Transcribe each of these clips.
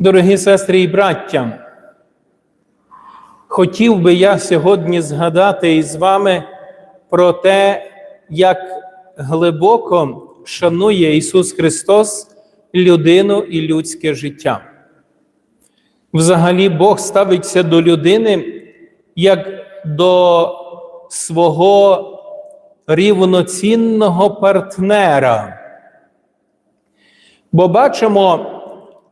Дорогі сестри і браття, хотів би я сьогодні згадати із вами про те, як глибоко шанує Ісус Христос людину і людське життя. Взагалі, Бог ставиться до людини як до свого рівноцінного партнера. Бо бачимо,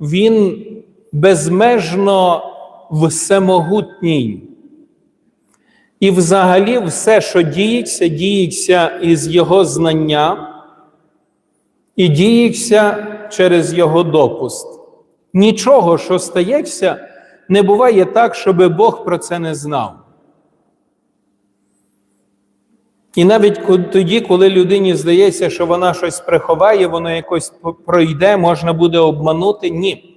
Він безмежно всемогутній. І взагалі все, що діється, діється із Його знання і діється через Його допуст. Нічого, що стається, не буває так, щоб Бог про це не знав. І навіть тоді, коли людині здається, що вона щось приховає, воно якось пройде, можна буде обманути. Ні.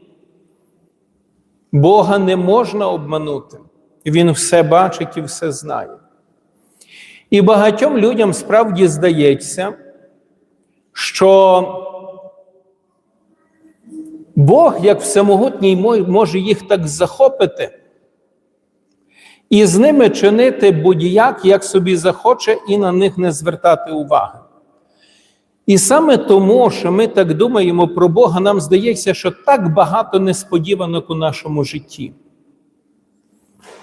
Бога не можна обманути. Він все бачить і все знає. І багатьом людям справді здається, що Бог, як всемогутній, може їх так захопити і з ними чинити будь-як, як собі захоче, і на них не звертати уваги. І саме тому, що ми так думаємо про Бога, нам здається, що так багато несподіванок у нашому житті.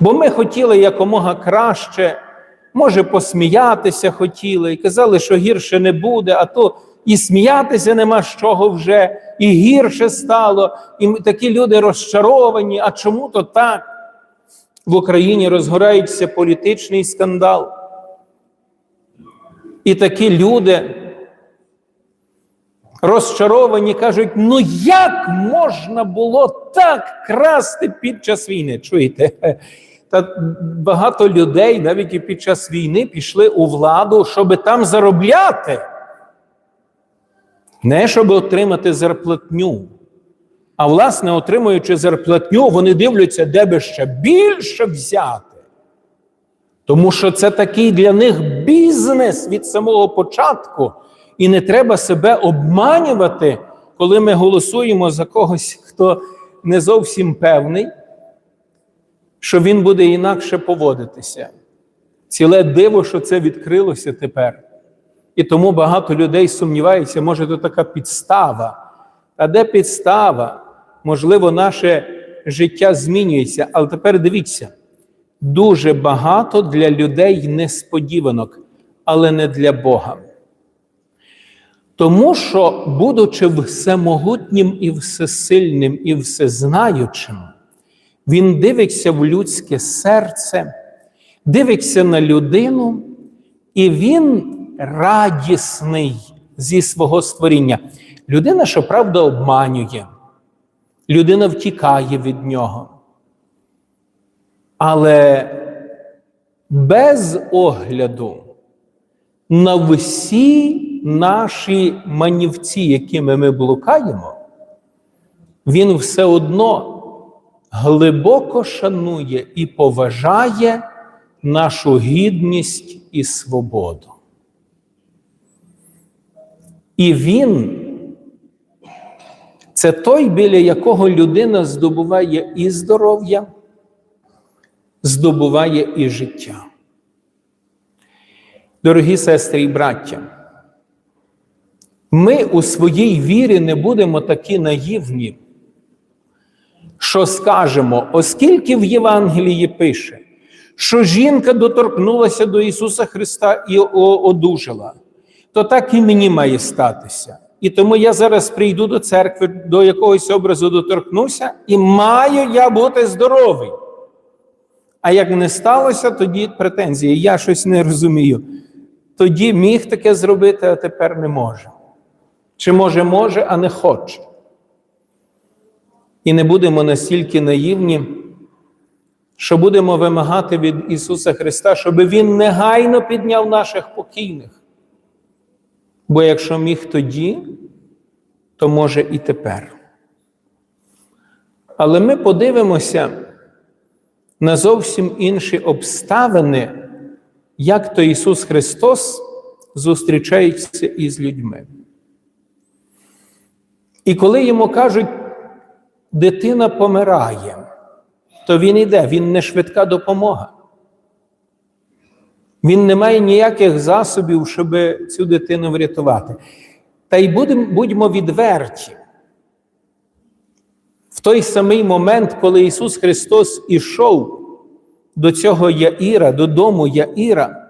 Бо ми хотіли якомога краще, може, посміятися хотіли, і казали, що гірше не буде, а то і сміятися нема з чого вже, і гірше стало, і такі люди розчаровані. А чому то так? В Україні розгорається політичний скандал. І такі люди розчаровані кажуть: ну як можна було так красти під час війни? Чуєте? Та багато людей навіть і під час війни пішли у владу, щоб там заробляти. Не щоб отримати зарплатню. А власне, отримуючи зарплатню, вони дивляться, де би ще більше взяти. Тому що це такий для них бізнес від самого початку. І не треба себе обманювати, коли ми голосуємо за когось, хто не зовсім певний, що він буде інакше поводитися. Ціле диво, що це відкрилося тепер. І тому багато людей сумніваються, може, то така підстава. А де підстава? Можливо, наше життя змінюється. Але тепер дивіться, дуже багато для людей несподіванок, але не для Бога. Тому що, будучи всемогутнім і всесильним і всезнаючим, він дивиться в людське серце, дивиться на людину, і він радісний зі свого створіння. Людина, що правда, обманює, людина втікає від нього. Але без огляду на всі наші манівці, якими ми блукаємо, він все одно глибоко шанує і поважає нашу гідність і свободу. І він це той, біля якого людина здобуває і здоров'я, здобуває і життя. Дорогі сестри і браття, ми у своїй вірі не будемо такі наївні, що скажемо, оскільки в Євангелії пише, що жінка доторкнулася до Ісуса Христа і одужала, то так і мені має статися. І тому я зараз прийду до церкви, до якогось образу доторкнуся, і маю я бути здоровий. А як не сталося, тоді претензії. Я щось не розумію. Тоді міг таке зробити, а тепер не може. Чи може, може, а не хоче. І не будемо настільки наївні, що будемо вимагати від Ісуса Христа, щоб Він негайно підняв наших покійних. Бо якщо міг тоді, то може і тепер. Але ми подивимося на зовсім інші обставини, як то Ісус Христос зустрічається із людьми. І коли йому кажуть, дитина помирає, то він іде, він не швидка допомога. Він не має ніяких засобів, щоб цю дитину врятувати. Та й будьмо відверті. В той самий момент, коли Ісус Христос ішов до цього Яїра, додому Яїра,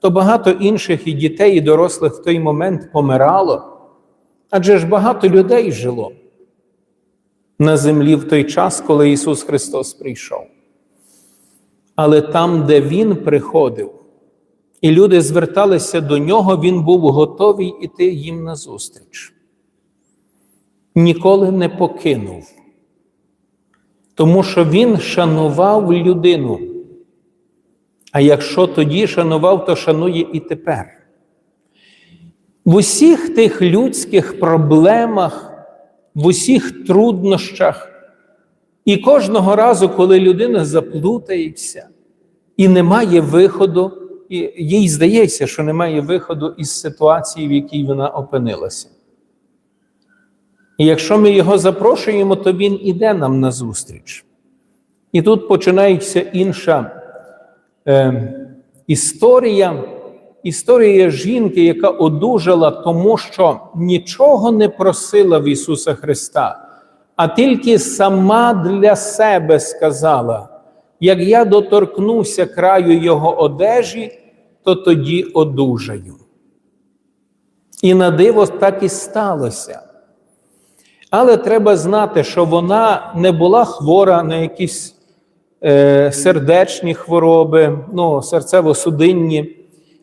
то багато інших і дітей, і дорослих в той момент помирало. Адже ж багато людей жило на землі в той час, коли Ісус Христос прийшов. Але там, де Він приходив, і люди зверталися до нього, Він був готовий іти їм назустріч. Ніколи не покинув, тому що Він шанував людину. А якщо тоді шанував, то шанує і тепер. В усіх тих людських проблемах, в усіх труднощах, і кожного разу, коли людина заплутається і немає виходу, і їй здається, що немає виходу із ситуації, в якій вона опинилася. І якщо ми його запрошуємо, то він іде нам назустріч. І тут починається інша е, історія. Історія жінки, яка одужала, тому що нічого не просила в Ісуса Христа, а тільки сама для себе сказала: як я доторкнуся краю Його одежі, то тоді одужаю. І на диво так і сталося. Але треба знати, що вона не була хвора на якісь е, сердечні хвороби, ну, серцево-судинні,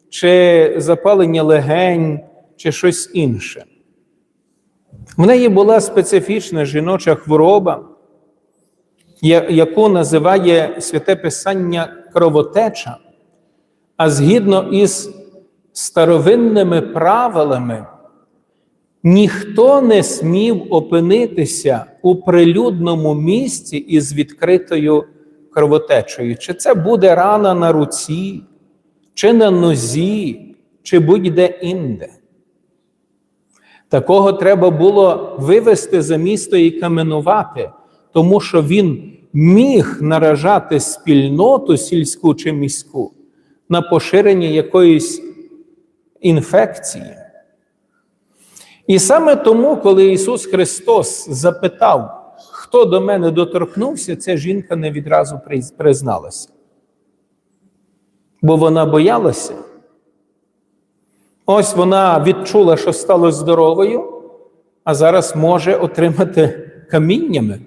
чи запалення легень, чи щось інше. В неї була специфічна жіноча хвороба, яку називає святе Писання кровотеча, а згідно із старовинними правилами, ніхто не смів опинитися у прилюдному місці із відкритою кровотечею. Чи це буде рана на руці, чи на нозі, чи будь-де інде. Такого треба було вивести за місто і каменувати, тому що він міг наражати спільноту сільську чи міську на поширення якоїсь інфекції. І саме тому, коли Ісус Христос запитав, хто до мене доторкнувся, ця жінка не відразу призналася. Бо вона боялася. Ось вона відчула, що стала здоровою, а зараз може отримати каміннями.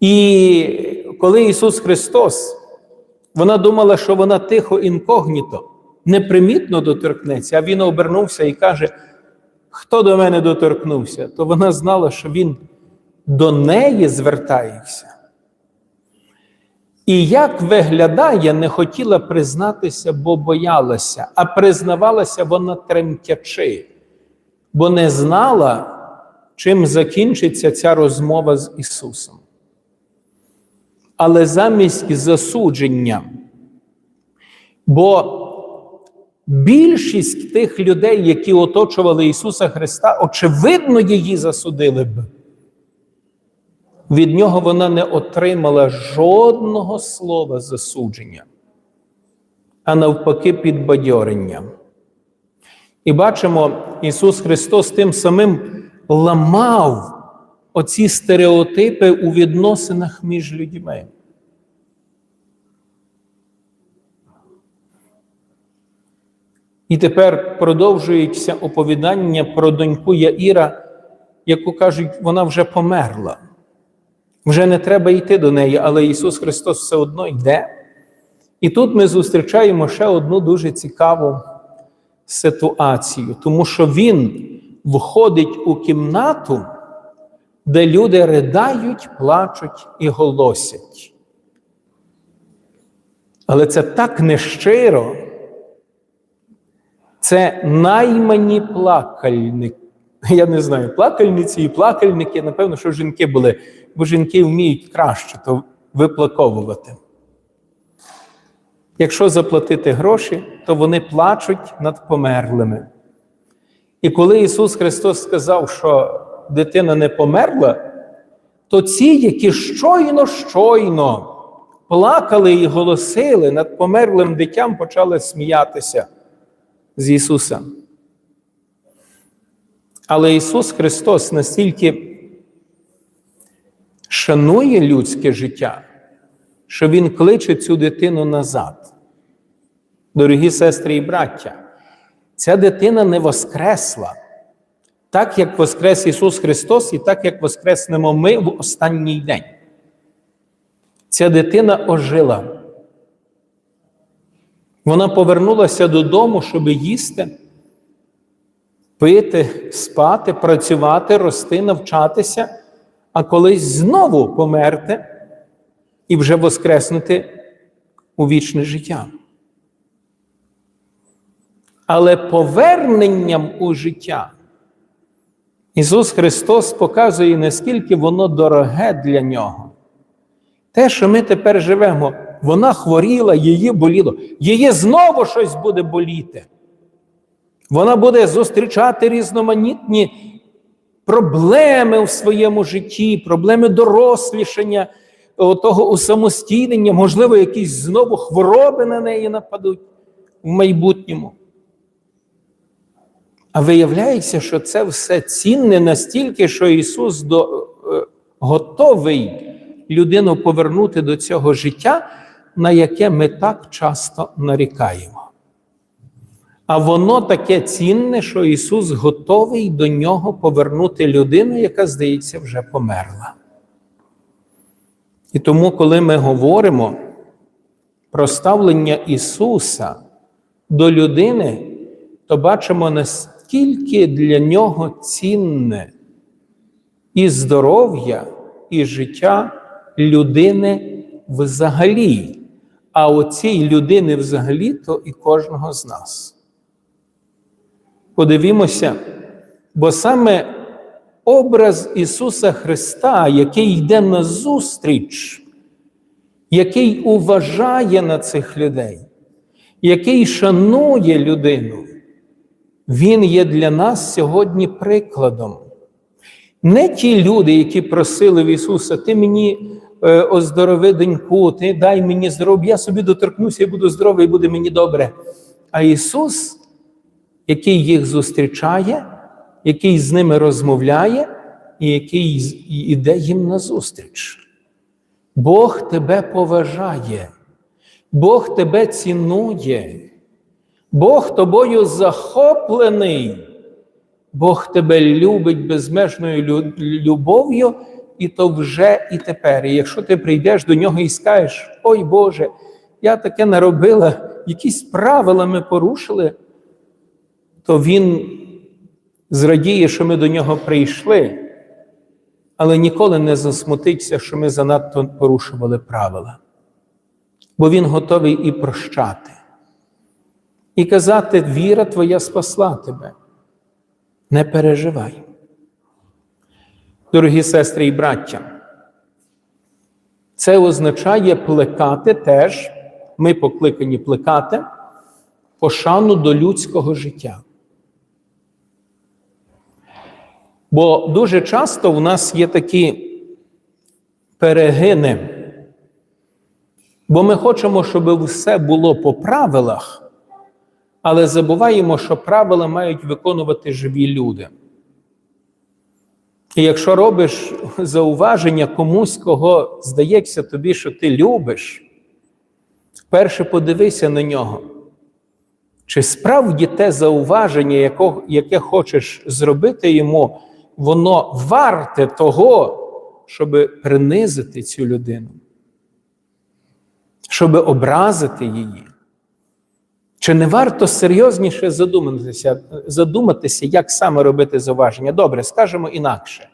І коли Ісус Христос, вона думала, що вона тихо інкогніто, непримітно доторкнеться, а Він обернувся і каже, хто до мене доторкнувся, то вона знала, що Він до неї звертається. І як виглядає, не хотіла признатися, бо боялася, а признавалася вона тремтячи, бо не знала, чим закінчиться ця розмова з Ісусом. Але замість засудження, бо більшість тих людей, які оточували Ісуса Христа, очевидно, її засудили б від нього вона не отримала жодного слова засудження, а навпаки, підбадьорення. І бачимо, Ісус Христос тим самим ламав оці стереотипи у відносинах між людьми. І тепер продовжується оповідання про доньку Яїра, яку кажуть, вона вже померла. Вже не треба йти до неї, але Ісус Христос все одно йде. І тут ми зустрічаємо ще одну дуже цікаву ситуацію, тому що Він входить у кімнату, де люди ридають, плачуть і голосять. Але це так нещиро. Це наймані плакальники. Я не знаю, плакальниці і плакальники, напевно, що жінки були, бо жінки вміють краще то виплаковувати. Якщо заплатити гроші, то вони плачуть над померлими. І коли Ісус Христос сказав, що дитина не померла, то ці, які щойно, щойно плакали і голосили над померлим дитям, почали сміятися з Ісуса. Але Ісус Христос настільки шанує людське життя, що Він кличе цю дитину назад. Дорогі сестри і браття, ця дитина не воскресла, так як воскрес Ісус Христос, і так як воскреснемо ми в останній день. Ця дитина ожила. Вона повернулася додому, щоб їсти, пити, спати, працювати, рости, навчатися, а колись знову померти і вже воскреснути у вічне життя. Але поверненням у життя Ісус Христос показує, наскільки воно дороге для Нього. Те, що ми тепер живемо, вона хворіла, її боліло, її знову щось буде боліти. Вона буде зустрічати різноманітні проблеми в своєму житті, проблеми дорослішання, того усамостійнення, можливо, якісь знову хвороби на неї нападуть в майбутньому. А виявляється, що це все цінне настільки, що Ісус до, е, готовий людину повернути до цього життя, на яке ми так часто нарікаємо. А воно таке цінне, що Ісус готовий до нього повернути людину, яка, здається, вже померла. І тому, коли ми говоримо про ставлення Ісуса до людини, то бачимо, наскільки для нього цінне і здоров'я, і життя людини взагалі, а у цій людини взагалі то і кожного з нас. Подивімося, бо саме образ Ісуса Христа, який йде на зустріч, який уважає на цих людей, який шанує людину, Він є для нас сьогодні прикладом. Не ті люди, які просили в Ісуса, Ти мені е, оздорови доньку, ти дай мені здоров'я, я собі доторкнуся і буду здоровий, і буде мені добре. А Ісус, який їх зустрічає, який з ними розмовляє, і який йде їм назустріч. Бог тебе поважає, Бог тебе цінує, Бог тобою захоплений. Бог тебе любить безмежною любов'ю, і то вже і тепер. І якщо ти прийдеш до нього і скажеш, ой Боже, я таке наробила, якісь правила ми порушили, то Він зрадіє, що ми до нього прийшли, але ніколи не засмутиться, що ми занадто порушували правила. Бо Він готовий і прощати, і казати, віра твоя спасла тебе. Не переживай. Дорогі сестри і браття, це означає плекати теж, ми покликані плекати пошану до людського життя. Бо дуже часто в нас є такі перегини, бо ми хочемо, щоб все було по правилах але забуваємо, що правила мають виконувати живі люди. І якщо робиш зауваження комусь, кого здається тобі, що ти любиш, перше подивися на нього. Чи справді те зауваження, яке хочеш зробити йому, воно варте того, щоб принизити цю людину, щоб образити її? Чи не варто серйозніше задуматися, задуматися, як саме робити зауваження? Добре, скажемо інакше.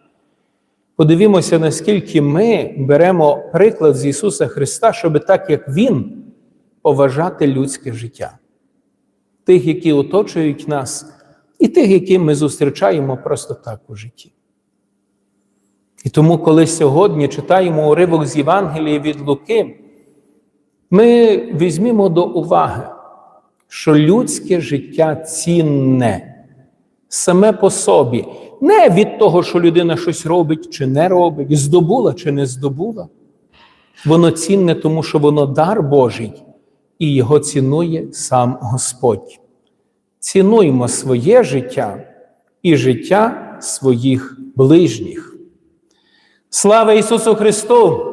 Подивімося, наскільки ми беремо приклад з Ісуса Христа, щоб так як Він поважати людське життя, тих, які оточують нас, і тих, які ми зустрічаємо просто так у житті. І тому, коли сьогодні читаємо уривок з Євангелії від Луки, ми візьмемо до уваги, що людське життя цінне саме по собі, не від того, що людина щось робить чи не робить, здобула чи не здобула. Воно цінне, тому що воно дар Божий і його цінує сам Господь. Цінуймо своє життя і життя своїх ближніх. Слава Ісусу Христу!